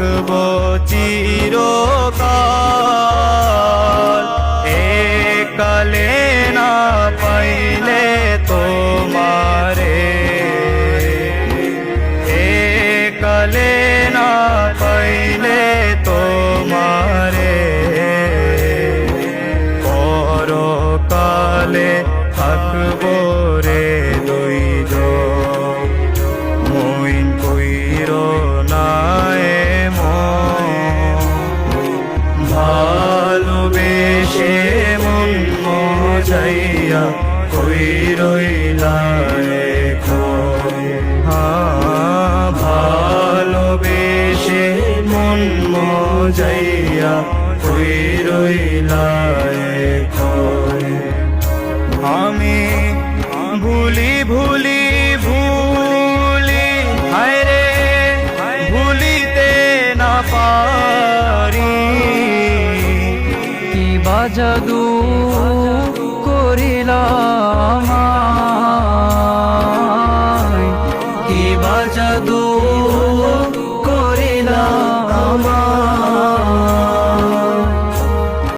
থাকব চিরকাল এ কালে না পাইলে তোমারে। এ কালে না পাইলে তোমারে। পরকালে থাকব মজাইয়া কই রইলায় ভালোবেসে মন মজাইয়া কই রইলায় আমি ভুলি ভুলি ভুলি হায় রে ভুলিতে না পারি। করিলাম কি বাজাদু করিলাম